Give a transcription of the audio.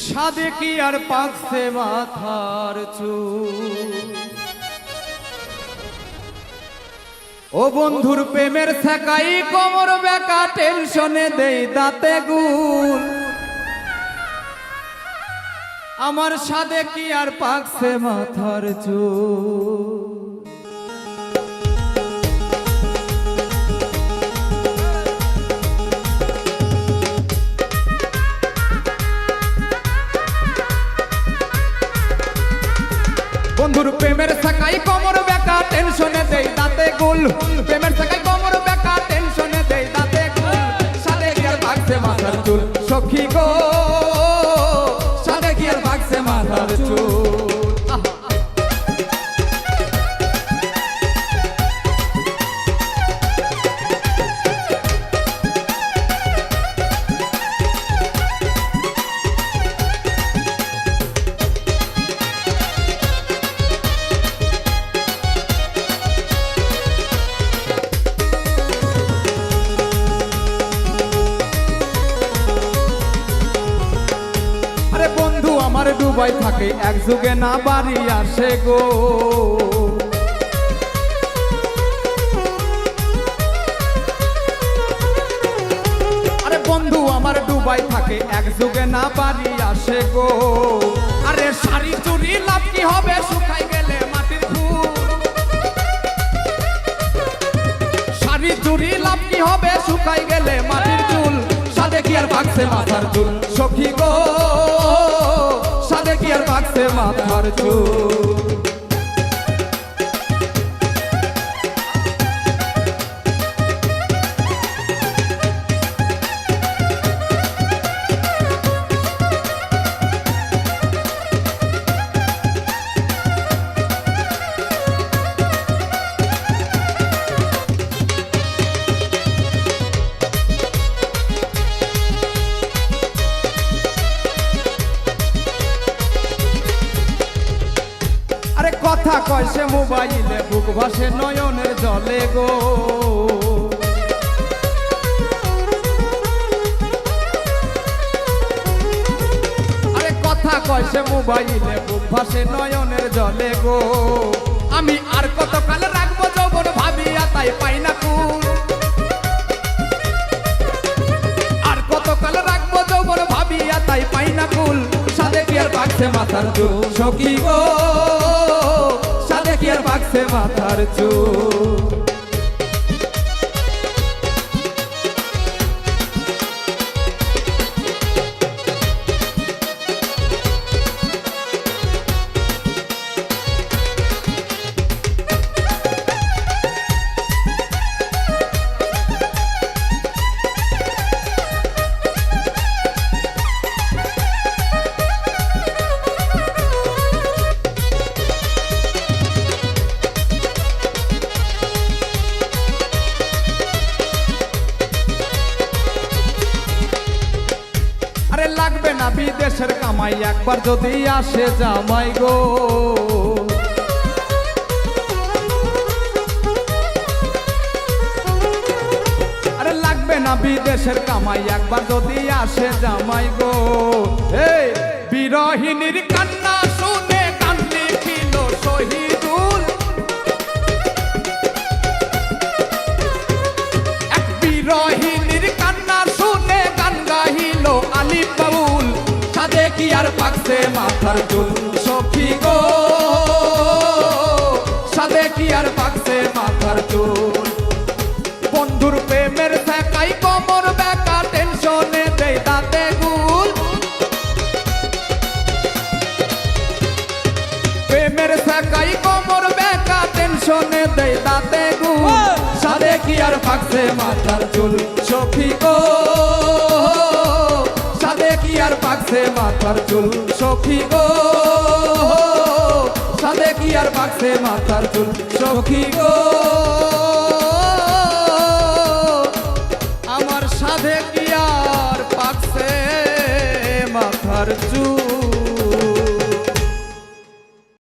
সাদে কি আর পাকছে মাথার চুল? ও বন্ধুর প্রেমের ছেকাই কোমর বেকা, টেনশনে দেই দাঁতে গুল। আমার সাদে কি আর পাকছে মাথার চুল? বন্ধুর প্রেমের থাকাই কোমর বেকা টেনশনে দেই তাতে গুল। দুবাই থাকে, এক যুগে না বাড়ি আসে গো। আরে বন্ধু, আমার দুবাই থাকে, এক যুগে না বাড়ি আসে গো। আরে শাড়ি চুরি লাভ কি হবে? শুকাই গেলে মাটির ফুল শাড়ি চুরি লাভ কি হবে? শুকাই গেলে মাটির চুল। সাদে কি আর ভাগছে মাথার চুল? সখী গো। সাদে কি আর ভাগছে মাথার চুল কথা কয় সে মোবাইলে, বুক ভাসে নয়নের জলে গো। আরে কথা কয় সে মোবাইলে, বুক ভাসে নয়নের জলে গো। আমি আর কতকাল রাখব যৌবন ভাবিয়া, তাই পাই না কুল। বাগছে মাথার চুল সখী গো। সাদে কি আর বাক্সে মাথার চুল? লাগবে না বিদেশের কামাই, একবার যদি আসে জামাই গো। আরে লাগবে না বিদেশের কামাই, একবার যদি আসে জামাই গো। এই বিরহিনীর আর পাকছে মাথার চুল সখী গো। সাদে কি আর পাকছে মাথার চুল? বন্ধুর প্রেমের থাকাই কমর বেকা টেনশনে দেয় দাঁতে গুল। প্রেমের থাকাই কমর বেকা টেনশনে দেয় দাঁতে গুল। সাদে কি আর পাকছে মাথার চুল সখী পাকছে মাথার চুল সখী গো। সাদে কি আর পাকছে মাথার চুল সখী গো?